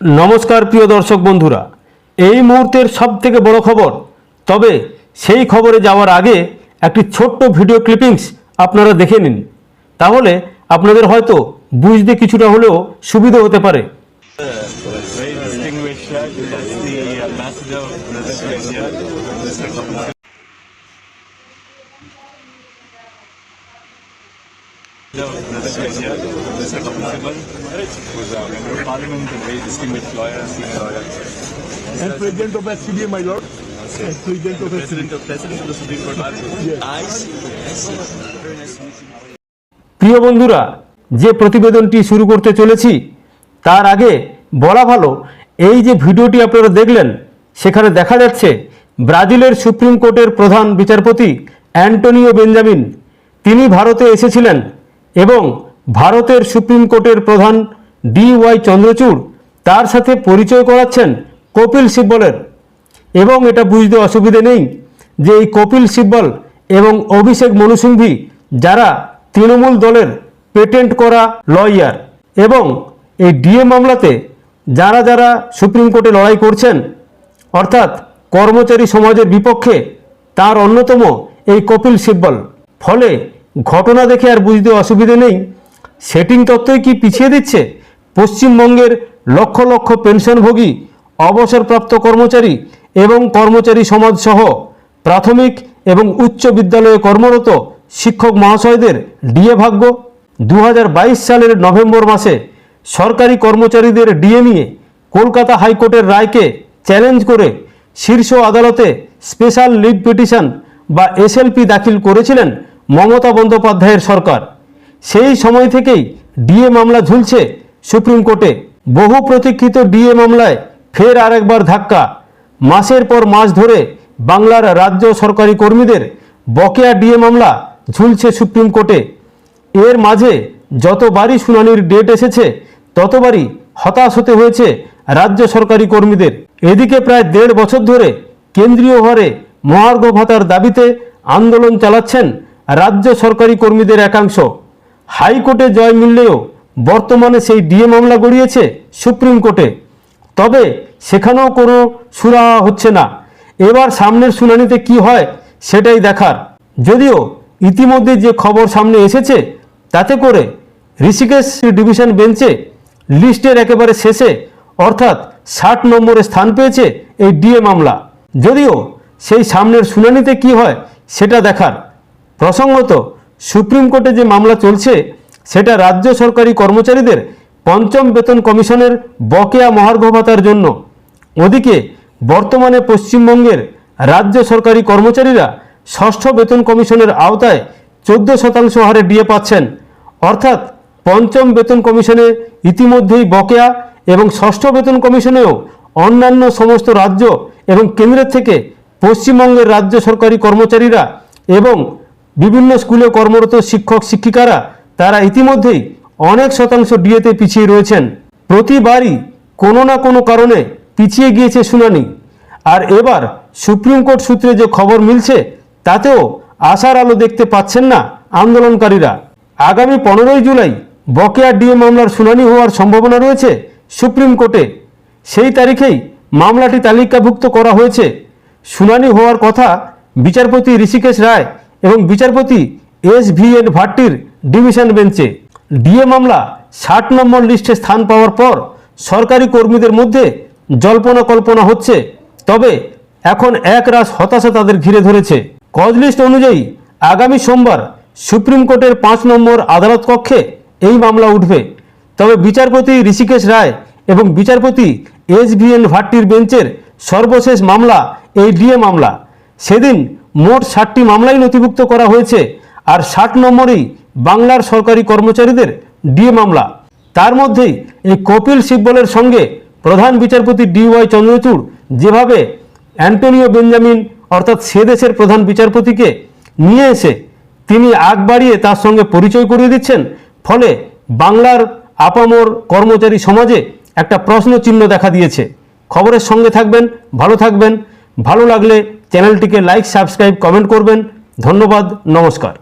নমস্কার প্রিয় দর্শক বন্ধুরা, এই মুহূর্তের সব থেকে বড় খবর, তবে সেই খবরে যাওয়ার আগে একটি ছোট্ট ভিডিও ক্লিপিংস আপনারা দেখে নিন। তাহলে আপনাদের হয়তো বুঝতে কিছুটা হলেও সুবিধা হতে পারে Very distinguished sir. That's the ambassador of Brazil to India. Brazil to India, Mr. Kapil Sibal, who's a member of parliament, a very distinguished lawyer, senior lawyer. and President of SCBA, my lord. And President of. President of President of the Supreme Court. To প্রিয় বন্ধুরা যে প্রতিবেদনটি শুরু করতে চলেছি তার আগে বলা ভালো এই যে ভিডিওটি আপনারা দেখলেন সেখানে দেখা যাচ্ছে ব্রাজিলের সুপ্রিম কোর্টের প্রধান বিচারপতি অ্যান্টোনিও বেঞ্জামিন তিনি ভারতে এসেছিলেন এবং ভারতের সুপ্রিম কোর্টের প্রধান ডি ওয়াই চন্দ্রচূড় তার সাথে পরিচয় করাচ্ছেন কপিল সিব্বলের। এবং এটা বুঝতে অসুবিধে নেই যে এই কপিল সিব্বল এবং অভিষেক মনু সিংভি যারা তৃণমূল দলের পেটেন্ট করা লয়ার এবং এই ডিএ মামলাতে যারা যারা সুপ্রিম কোর্টে লড়াই করছেন, অর্থাৎ কর্মচারী সমাজের বিপক্ষে তার অন্যতম এই কপিল সিব্বল। ফলে ঘটনা দেখে আর বুঝতে অসুবিধে নেই। সেটিং তত্ত্বই কি পিছিয়ে দিচ্ছে? পশ্চিমবঙ্গের লক্ষ লক্ষ পেনশনভোগী, অবসরপ্রাপ্ত কর্মচারী এবং কর্মচারী সমাজ সহ প্রাথমিক এবং উচ্চ বিদ্যালয়ে কর্মরত শিক্ষক মহাশয়দের ডিএ ভাগ্য। দু হাজার বাইশ সালের নভেম্বর মাসে সরকারি কর্মচারীদের ডিএ নিয়ে কলকাতা হাইকোর্টের রায়কে চ্যালেঞ্জ করে শীর্ষ আদালতে স্পেশাল লিভ পিটিশন বা এসএলপি দাখিল করেছিলেন মমতা বন্দ্যোপাধ্যায়ের সরকার। সেই সময় থেকেই ডিএ মামলা ঝুলছে সুপ্রিম কোর্টে। বহু প্রতীক্ষিত ডিএ মামলায় ফের আরেকবার ধাক্কা। মাসের পর মাস ধরে বাংলার রাজ্য সরকারি কর্মীদের বকেয়া ডিএ মামলা ঝুলছে সুপ্রিম কোর্টে। এর মাঝে যতবারই শুনানির ডেট এসেছে, ততবারই হতাশ হতে হয়েছে রাজ্য সরকারি কর্মীদের। এদিকে প্রায় দেড় বছর ধরে কেন্দ্রীয় হারে মহার্ঘ ভাতার দাবিতে আন্দোলন চালাচ্ছেন রাজ্য সরকারি কর্মীদের একাংশ। হাইকোর্টে জয় মিললেও বর্তমানে সেই ডিএ মামলা গড়িয়েছে সুপ্রিম কোর্টে। তবে সেখানেও কোনো সুরাহা হচ্ছে না। এবার সামনের শুনানিতে কি হয় সেটাই দেখার। যদিও ইতিমধ্যে যে খবর সামনে এসেছে, তাতে করে ঋষিকেশ ডিভিশন বেঞ্চে লিস্টের একেবারে শেষে অর্থাৎ ষাট নম্বরে স্থান পেয়েছে এই ডিএ মামলা। যদিও সেই সামনের শুনানিতে কি হয় সেটা দেখার। প্রসঙ্গত, সুপ্রিম কোর্টে যে মামলা চলছে, সেটা রাজ্য সরকারি কর্মচারীদের পঞ্চম বেতন কমিশনের বকেয়া মহার্ঘ ভাতার জন্য। ওদিকে, বর্তমানে পশ্চিমবঙ্গের রাজ্য সরকারি কর্মচারীরা ষষ্ঠ বেতন কমিশনের আওতায় চোদ্দ শতাংশ হারে ডিএ পাচ্ছেন। অর্থাৎ, পঞ্চম বেতন কমিশনে ইতিমধ্যেই বকেয়া এবং ষষ্ঠ বেতন কমিশনেও অন্যান্য সমস্ত রাজ্য এবং কেন্দ্রের থেকে পশ্চিমবঙ্গের রাজ্য সরকারি কর্মচারীরা এবং বিভিন্ন স্কুলে কর্মরত শিক্ষক শিক্ষিকারা, তারা ইতিমধ্যেই অনেক শতাংশ ডিএতে পিছিয়ে রয়েছেন। প্রতিবারই কোনো না কোনো কারণে পিছিয়ে গিয়েছে শুনানি। আর এবার সুপ্রিম কোর্ট সূত্রে যে খবর মিলছে, তাতেও আশার আলো দেখতে পাচ্ছেন না আন্দোলনকারীরা। আগামী পনেরোই জুলাই বকেয়া ডিএ মামলার শুনানি হওয়ার সম্ভাবনা রয়েছে সুপ্রিম কোর্টে। সেই তারিখেই মামলাটি তালিকাভুক্ত করা হয়েছে। শুনানি হওয়ার কথা বিচারপতি ঋষিকেশ রায় এবং বিচারপতি এস ভি এন ভাট্টির ডিভিশন বেঞ্চে ডিএ মামলা ষাট নম্বর লিস্টে স্থান পাওয়ার পর সরকারি কর্মীদের মধ্যে জল্পনা কল্পনা হচ্ছে। তবে এখন এক রাস হতাশা তাদের ঘিরে ধরেছে। কজ লিস্ট অনুযায়ী আগামী সোমবার সুপ্রিম কোর্টের পাঁচ নম্বর আদালত কক্ষে এই মামলা উঠবে। তবে বিচারপতি ঋষিকেশ রায় এবং বিচারপতি এস ভি এন ভাট্টির বেঞ্চের সর্বশেষ মামলা এই ডিএ মামলা। সেদিন মোট ষাটটি মামলাই নথিভুক্ত করা হয়েছে আর ষাট নম্বরেই বাংলার সরকারি কর্মচারীদের ডিএ মামলা। তার মধ্যেই এই কপিল সিব্বলের সঙ্গে প্রধান বিচারপতি ডি ওয়াই চন্দ্রচূড় যেভাবে অ্যান্টোনিও বেঞ্জামিন অর্থাৎ সে দেশের প্রধান বিচারপতিকে নিয়ে এসে তিনি আগ বাড়িয়ে তার সঙ্গে পরিচয় করিয়ে দিচ্ছেন, ফলে বাংলার আপামর কর্মচারী সমাজে একটা প্রশ্ন চিহ্ন দেখা দিয়েছে। খবরের সঙ্গে থাকবেন, ভালো থাকবেন, ভালো লাগলে চ্যানেলটিকে লাইক সাবস্ক্রাইব কমেন্ট করবেন। ধন্যবাদ নমস্কার।